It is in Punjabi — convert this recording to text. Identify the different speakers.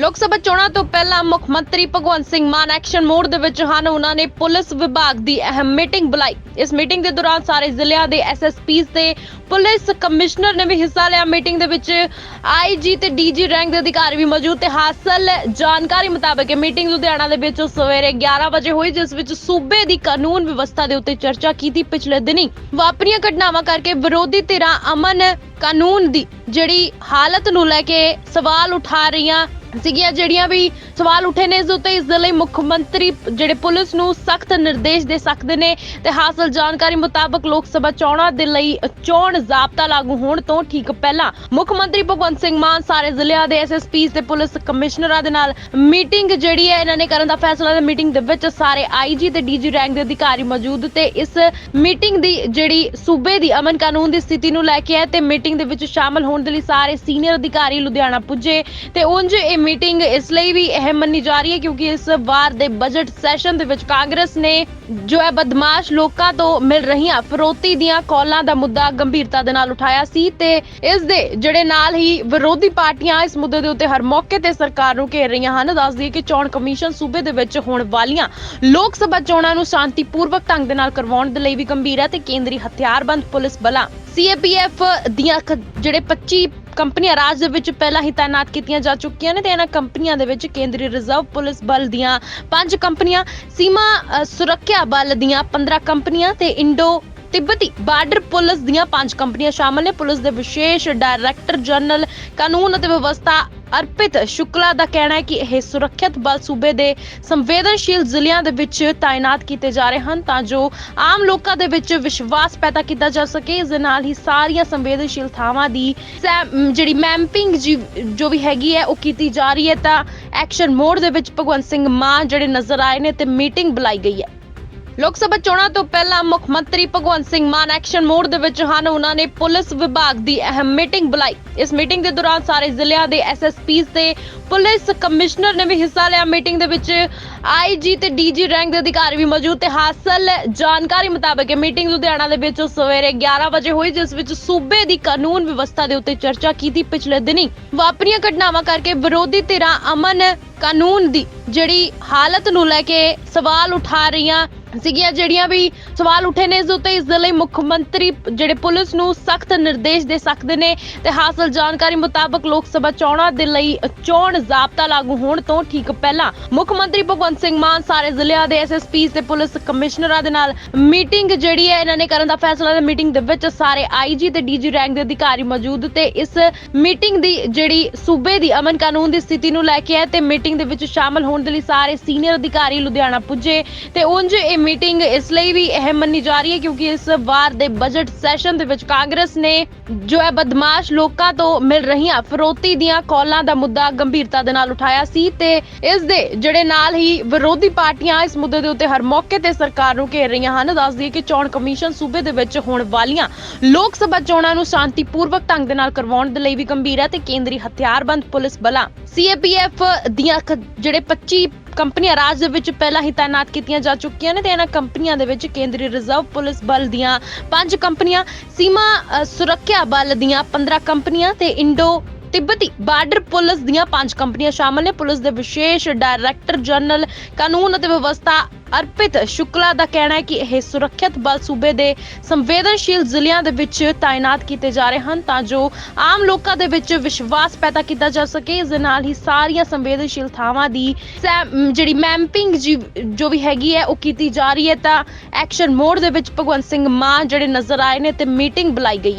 Speaker 1: ਲੋਕ ਸਭਾ ਚੋਣਾਂ ਤੋਂ ਪਹਿਲਾਂ ਮੁੱਖ ਮੰਤਰੀ ਭਗਵੰਤ ਸਿੰਘ ਮਾਨ ਐਕਸ਼ਨ ਮੋਡ ਦੇ ਵਿੱਚ ਹਨ। ਉਹਨਾਂ ਨੇ ਪੁਲਿਸ ਵਿਭਾਗ ਦੀ ਅਹਿਮ ਮੀਟਿੰਗ ਬੁਲਾਈ। ਇਸ ਮੀਟਿੰਗ ਦੇ ਦੌਰਾਨ ਸਾਰੇ ਜ਼ਿਲ੍ਹਿਆਂ ਦੇ ਐਸਐਸਪੀਸ ਤੇ ਪੁਲਿਸ ਕਮਿਸ਼ਨਰ ਨੇ ਵੀ ਹਿੱਸਾ ਲਿਆ। ਮੀਟਿੰਗ ਦੇ ਵਿੱਚ ਆਈਜੀ ਤੇ ਡੀਜੀ ਰੈਂਕ ਦੇ ਅਧਿਕਾਰੀ ਵੀ ਮੌਜੂਦ ਤੇ ਹਾਸਲ ਜਾਣਕਾਰੀ ਮੁਤਾਬਕ ਇਹ ਮੀਟਿੰਗ ਲੁਧਿਆਣਾ ਦੇ ਵਿੱਚ ਸਵੇਰੇ 11 ਵਜੇ ਹੋਈ, ਜਿਸ ਵਿੱਚ ਸੂਬੇ ਦੀ ਕਾਨੂੰਨ ਵਿਵਸਥਾ ਦੇ ਉੱਤੇ ਚਰਚਾ ਕੀਤੀ ਪਿਛਲੇ ਦਿਨੀ। ਵਾਪਰੀਆਂ ਘਟਨਾਵਾਂ ਕਰਕੇ ਵਿਰੋਧੀ ਧਿਰਾਂ ਅਮਨ ਕਾਨੂੰਨ ਦੀ ਜਿਹੜੀ ਹਾਲਤ ਨੂੰ ਲੈ ਕੇ ਸਵਾਲ ਉਠਾ ਰਹੀਆਂ ਸੀਗੀਆਂ ਜਿਹੜੀਆਂ ਵੀ ਸਵਾਲ ਉੱਠੇ ਨੇ ਇਸ ਦੇ ਉੱਤੇ, ਇਸ ਦੇ ਲਈ ਮੁੱਖ ਮੰਤਰੀ ਜਿਹੜੇ ਪੁਲਿਸ ਨੂੰ ਸਖਤ ਨਿਰਦੇਸ਼ ਦੇ ਸਕਦੇ ਨੇ ਤੇ ਹਾਸਲ ਜਾਣਕਾਰੀ ਮੁਤਾਬਕ ਲੋਕ ਸਭਾ ਚੋਣਾਂ ਦੇ ਲਈ ਚੋਣ ਜ਼ਾਬਤਾ ਲਾਗੂ ਹੋਣ ਤੋਂ ਠੀਕ ਪਹਿਲਾਂ ਮੁੱਖ ਮੰਤਰੀ ਭਗਵੰਤ ਸਿੰਘ ਮਾਨ ਸਾਰੇ ਜ਼ਿਲ੍ਹਿਆਂ ਦੇ ਐਸਐਸਪੀਸ ਤੇ ਪੁਲਿਸ ਕਮਿਸ਼ਨਰਾਂ ਦੇ ਨਾਲ ਮੀਟਿੰਗ ਜਿਹੜੀ ਹੈ ਇਹਨਾਂ ਨੇ ਕਰਨ ਦਾ ਫੈਸਲਾ ਲਿਆ ਮੀਟਿੰਗ ਦੇ ਵਿੱਚ ਸਾਰੇ ਆਈਜੀ ਤੇ ਡੀਜੀ ਰੈਂਕ ਦੇ ਅਧਿਕਾਰੀ ਮੌਜੂਦ ਤੇ ਇਸ ਮੀਟਿੰਗ ਦੀ ਜਿਹੜੀ ਸੂਬੇ ਦੀ ਅਮਨ ਕਾਨੂੰਨ ਦੀ ਸਥਿਤੀ ਨੂੰ ਲੈ ਕੇ ਹੈ ਤੇ ਮੀਟਿੰਗ ਦੇ ਵਿੱਚ ਸ਼ਾਮਲ ਹੋਣ ਦੇ ਲਈ ਸਾਰੇ ਸੀਨੀਅਰ ਅਧਿਕਾਰੀ ਲੁਧਿਆਣਾ ਪੁੱਜੇ ਤੇ ਉਂਝ ਇਹ ਮੀਟਿੰਗ ਇਸ ਲਈ ਵੀ ਇਹ ਅਹਿਮ ਮੰਨੀ ਜਾ ਰਹੀ ਹੈ ਕਿਉਂਕਿ ਇਸ ਵਾਰ ਦੇ ਬਜਟ ਸੈਸ਼ਨ ਦੇ ਵਿੱਚ ਕਾਂਗਰਸ ਨੇ ਜੋ ਹੈ ਬਦਮਾਸ਼ ਲੋਕਾਂ ਤੋਂ ਮਿਲ ਰਹੀਆਂ ਫਰੋਤੀ ਦੀਆਂ ਕਾਲਾਂ ਦਾ ਮੁੱਦਾ ਗੰਭੀਰਤਾ ਦੇ ਨਾਲ ਉਠਾਇਆ ਸੀ ਤੇ ਇਸ ਦੇ ਜਿਹੜੇ ਨਾਲ ਹੀ ਵਿਰੋਧੀ ਪਾਰਟੀਆਂ ਇਸ ਮੁੱਦੇ ਦੇ ਉੱਤੇ ਹਰ ਮੌਕੇ ਤੇ ਸਰਕਾਰ ਨੂੰ ਘੇਰ ਰਹੀਆਂ ਹਨ। ਦੱਸ ਦਈਏ ਕਿ ਚੋਣ ਕਮਿਸ਼ਨ ਸੂਬੇ ਦੇ ਵਿੱਚ ਹੋਣ ਵਾਲੀਆਂ ਲੋਕ ਸਭਾ ਚੋਣਾਂ ਨੂੰ ਸ਼ਾਂਤੀਪੂਰਵਕ ਢੰਗ ਦੇ ਨਾਲ ਕਰਵਾਉਣ ਦੇ ਲਈ ਵੀ ਗੰਭੀਰ ਹੈ ਤੇ ਕੇਂਦਰੀ ਹਥਿਆਰਬੰਦ ਪੁਲਿਸ ਬਲਾਂ ਸੀਏਪੀਐਫ ਦੀਆਂ ਜਿਹੜੇ 25 ਕੰਪਨੀਆਂ ਰਾਜ ਦੇ ਵਿੱਚ ਪਹਿਲਾਂ ਹੀ ਤਾਇਨਾਤ ਕੀਤੀਆਂ ਜਾ ਚੁੱਕੀਆਂ ਨੇ ਤੇ ਇਹਨਾਂ ਕੰਪਨੀਆਂ ਦੇ ਵਿੱਚ ਕੇਂਦਰੀ ਰਿਜ਼ਰਵ ਪੁਲਿਸ ਬਲ ਦੀਆਂ ਪੰਜ ਕੰਪਨੀਆਂ ਸੀਮਾ ਅ, ਸੁਰੱਖਿਆ ਬਲ ਦੀਆਂ 15 ਕੰਪਨੀਆਂ ਤੇ ਇੰਡੋ ਤਿੱਬਤੀ ਬਾਰਡਰ ਪੁਲਿਸ ਦੀਆਂ ਪੰਜ ਕੰਪਨੀਆਂ ਸ਼ਾਮਲ ਨੇ। ਪੁਲਿਸ ਦੇ ਵਿਸ਼ੇਸ਼ ਡਾਇਰੈਕਟਰ ਜਨਰਲ ਕਾਨੂੰਨ ਅਤੇ ਵਿਵਸਥਾ ਅਰਪਿਤ ਸ਼ੁਕਲਾ ਦਾ ਕਹਿਣਾ ਹੈ ਕਿ ਇਹ ਸੁਰੱਖਿਅਤ ਬਲ ਸੂਬੇ ਦੇ ਸੰਵੇਦਨਸ਼ੀਲ ਜ਼ਿਲ੍ਹਿਆਂ ਦੇ ਵਿੱਚ ਤਾਇਨਾਤ ਕੀਤੇ ਜਾ ਰਹੇ ਹਨ ਤਾਂ ਜੋ ਆਮ ਲੋਕਾਂ ਦੇ ਵਿੱਚ ਵਿਸ਼ਵਾਸ ਪੈਦਾ ਕੀਤਾ ਜਾ ਸਕੇ। ਇਸ ਦੇ ਨਾਲ ਹੀ ਸਾਰੀਆਂ ਸੰਵੇਦਨਸ਼ੀਲ ਥਾਵਾਂ ਦੀ ਸੈ- ਜਿਹੜੀ ਮੈਂਪਿੰਗ ਜੋ ਵੀ ਹੈਗੀ ਹੈ, ਉਹ ਕੀਤੀ ਜਾ ਰਹੀ ਹੈ। ਤਾਂ ਐਕਸ਼ਨ ਮੋਡ ਦੇ ਵਿੱਚ ਭਗਵੰਤ ਸਿੰਘ ਮਾਨ ਜਿਹੜੇ ਨਜ਼ਰ ਆਏ ਨੇ ਤੇ ਮੀਟਿੰਗ ਬੁਲਾਈ ਗਈ ਹੈ। ਲੋਕ ਸਭਾ ਚੋਣਾਂ ਤੋਂ ਪਹਿਲਾਂ ਮੁੱਖ ਮੰਤਰੀ ਭਗਵੰਤ ਸਿੰਘ ਮਾਨ ਐਕਸ਼ਨ ਮੋਡ ਦੇ ਵਿੱਚ ਹਨ। ਉਹਨਾਂ ਨੇ ਪੁਲਿਸ ਵਿਭਾਗ ਦੀ ਅਹਿਮ ਮੀਟਿੰਗ ਬੁਲਾਈ। ਇਸ ਮੀਟਿੰਗ ਦੇ ਦੌਰਾਨ ਸਾਰੇ ਜ਼ਿਲ੍ਹਿਆਂ ਦੇ ਐਸਐਸਪੀਸ ਤੇ ਪੁਲਿਸ ਕਮਿਸ਼ਨਰ ਨੇ ਵੀ ਹਿੱਸਾ ਲਿਆ। ਮੀਟਿੰਗ ਦੇ ਵਿੱਚ ਆਈਜੀ ਤੇ ਡੀਜੀ ਰੈਂਕ ਦੇ ਅਧਿਕਾਰੀ ਵੀ ਮੌਜੂਦ ਤੇ ਹਾਸਲ ਜਾਣਕਾਰੀ ਮੁਤਾਬਕ ਇਹ ਮੀਟਿੰਗ ਲੁਧਿਆਣਾ ਦੇ ਵਿੱਚ ਸਵੇਰੇ 11 ਵਜੇ ਹੋਈ, ਜਿਸ ਵਿੱਚ ਸੂਬੇ ਦੀ ਕਾਨੂੰਨ ਵਿਵਸਥਾ ਦੇ ਉੱਤੇ ਚਰਚਾ ਕੀਤੀ ਪਿਛਲੇ ਦਿਨੀ। ਵਾਪਰੀਆਂ ਘਟਨਾਵਾਂ ਕਰਕੇ ਵਿਰੋਧੀ ਧਿਰਾਂ ਅਮਨ ਕਾਨੂੰਨ ਦੀ ਜਿਹੜੀ ਹਾਲਤ ਨੂੰ ਲੈ ਕੇ ਸਵਾਲ ਉਠਾ ਰਹੀਆਂ ਸੀਗੀਆਂ ਜਿਹੜੀਆਂ ਵੀ ਸਵਾਲ ਉੱਠੇ ਨੇ ਇਸ ਦੇ ਉੱਤੇ, ਇਸ ਦੇ ਲਈ ਮੁੱਖ ਮੰਤਰੀ ਜਿਹੜੇ ਪੁਲਿਸ ਨੂੰ ਸਖਤ ਨਿਰਦੇਸ਼ ਦੇ ਸਕਦੇ ਨੇ ਤੇ ਹਾਸਲ ਜਾਣਕਾਰੀ ਮੁਤਾਬਕ ਲੋਕ ਸਭਾ ਚੋਣਾਂ ਦੇ ਲਈ ਚੋਣ ਜ਼ਾਬਤਾ ਲਾਗੂ ਹੋਣ ਤੋਂ ਠੀਕ ਪਹਿਲਾਂ ਮੁੱਖ ਮੰਤਰੀ ਭਗਵੰਤ ਸਿੰਘ ਮਾਨ ਸਾਰੇ ਜ਼ਿਲ੍ਹਿਆਂ ਦੇ ਐਸਐਸਪੀਸ ਤੇ ਪੁਲਿਸ ਕਮਿਸ਼ਨਰਾਂ ਦੇ ਨਾਲ ਮੀਟਿੰਗ ਜਿਹੜੀ ਹੈ ਇਹਨਾਂ ਨੇ ਕਰਨ ਦਾ ਫੈਸਲਾ ਲਿਆ ਮੀਟਿੰਗ ਦੇ ਵਿੱਚ ਸਾਰੇ ਆਈਜੀ ਤੇ ਡੀਜੀ ਰੈਂਕ ਦੇ ਅਧਿਕਾਰੀ ਮੌਜੂਦ ਤੇ ਇਸ ਮੀਟਿੰਗ ਦੀ ਜਿਹੜੀ ਸੂਬੇ ਦੀ ਅਮਨ ਕਾਨੂੰਨ ਦੀ ਸਥਿਤੀ ਨੂੰ ਲੈ ਕੇ ਹੈ ਤੇ ਮੀਟਿੰਗ ਦੇ ਵਿੱਚ ਸ਼ਾਮਲ ਹੋਣ ਦੇ ਲਈ ਸਾਰੇ ਸੀਨੀਅਰ ਅਧਿਕਾਰੀ ਲੁਧਿਆਣਾ ਪੁੱਜੇ ਤੇ ਉਂਝ ਇਹ ਮੀਟਿੰਗ ਇਸ ਲਈ ਵੀ ਅਹਿਮ ਮੰਨੀ ਜਾ ਰਹੀ ਹੈ ਕਿਉਂਕਿ ਇਸ ਵਾਰ ਦੇ ਬਜਟ ਸੈਸ਼ਨ ਦੇ ਵਿੱਚ ਕਾਂਗਰਸ ਨੇ ਜੋ ਹੈ ਬਦਮਾਸ਼ ਲੋਕਾਂ ਤੋਂ ਮਿਲ ਰਹੀਆਂ ਫਰੋਤੀ ਦੀਆਂ ਕਾਲਾਂ ਦਾ ਮੁੱਦਾ ਗੰਭੀਰਤਾ ਦੇ ਨਾਲ ਉਠਾਇਆ ਸੀ ਤੇ ਇਸ ਦੇ ਜਿਹੜੇ ਨਾਲ ਹੀ ਵਿਰੋਧੀ ਪਾਰਟੀਆਂ ਇਸ ਮੁੱਦੇ ਦੇ ਉੱਤੇ ਹਰ ਮੌਕੇ ਤੇ ਸਰਕਾਰ ਨੂੰ ਘੇਰ ਰਹੀਆਂ ਹਨ। ਦੱਸ ਦਈਏ ਕਿ ਚੋਣ ਕਮਿਸ਼ਨ ਸੂਬੇ ਦੇ ਵਿੱਚ ਹੋਣ ਵਾਲੀਆਂ ਲੋਕ ਸਭਾ ਚੋਣਾਂ ਨੂੰ ਸ਼ਾਂਤੀਪੂਰਵਕ ਢੰਗ ਦੇ ਨਾਲ ਕਰਵਾਉਣ ਦੇ ਲਈ ਵੀ ਗੰਭੀਰ ਹੈ ਤੇ ਕੇਂਦਰੀ ਹਥਿਆਰਬੰਦ ਪੁਲਿਸ ਬਲਾਂ ਸੀਏਪੀਐਫ ਦੀਆਂ ਜਿਹੜੇ 25 ਕੰਪਨੀਆਂ ਰਾਜ ਦੇ ਵਿੱਚ ਪਹਿਲਾਂ ਹੀ ਤਾਇਨਾਤ ਕੀਤੀਆਂ ਜਾ ਚੁੱਕੀਆਂ ਨੇ ਤੇ ਇਹਨਾਂ ਕੰਪਨੀਆਂ ਦੇ ਵਿੱਚ ਕੇਂਦਰੀ ਰਿਜ਼ਰਵ ਪੁਲਿਸ ਬਲ ਦੀਆਂ ਪੰਜ ਕੰਪਨੀਆਂ ਸੀਮਾ ਅ, ਸੁਰੱਖਿਆ ਬਲ ਦੀਆਂ 15 ਕੰਪਨੀਆਂ ਤੇ ਇੰਡੋ ਤਿੱਬਤੀ ਬਾਰਡਰ ਪੁਲਿਸ ਦੀਆਂ ਪੰਜ ਕੰਪਨੀਆਂ ਸ਼ਾਮਲ ਨੇ। ਪੁਲਿਸ ਦੇ ਵਿਸ਼ੇਸ਼ ਡਾਇਰੈਕਟਰ ਜਨਰਲ ਕਾਨੂੰਨ ਅਤੇ ਵਿਵਸਥਾ ਅਰਪਿਤ ਸ਼ੁਕਲਾ ਦਾ ਕਹਿਣਾ ਹੈ ਕਿ ਇਹ ਸੁਰੱਖਿਅਤ ਬਲ ਸੂਬੇ ਦੇ ਸੰਵੇਦਨਸ਼ੀਲ ਜ਼ਿਲ੍ਹਿਆਂ ਦੇ ਵਿੱਚ ਤਾਇਨਾਤ ਕੀਤੇ ਜਾ ਰਹੇ ਹਨ ਤਾਂ ਜੋ ਆਮ ਲੋਕਾਂ ਦੇ ਵਿੱਚ ਵਿਸ਼ਵਾਸ ਪੈਦਾ ਕੀਤਾ ਜਾ ਸਕੇ। ਇਸ ਦੇ ਨਾਲ ਹੀ ਸਾਰੀਆਂ ਸੰਵੇਦਨਸ਼ੀਲ ਥਾਵਾਂ ਦੀ ਸੈ- ਜਿਹੜੀ ਮੈਂਪਿੰਗ ਜੋ ਵੀ ਹੈਗੀ ਹੈ, ਉਹ ਕੀਤੀ ਜਾ ਰਹੀ ਹੈ। ਤਾਂ ਐਕਸ਼ਨ ਮੋਡ ਦੇ ਵਿੱਚ ਭਗਵੰਤ ਸਿੰਘ ਮਾਨ ਜਿਹੜੇ ਨਜ਼ਰ ਆਏ ਨੇ ਤੇ ਮੀਟਿੰਗ ਬੁਲਾਈ ਗਈ ਹੈ।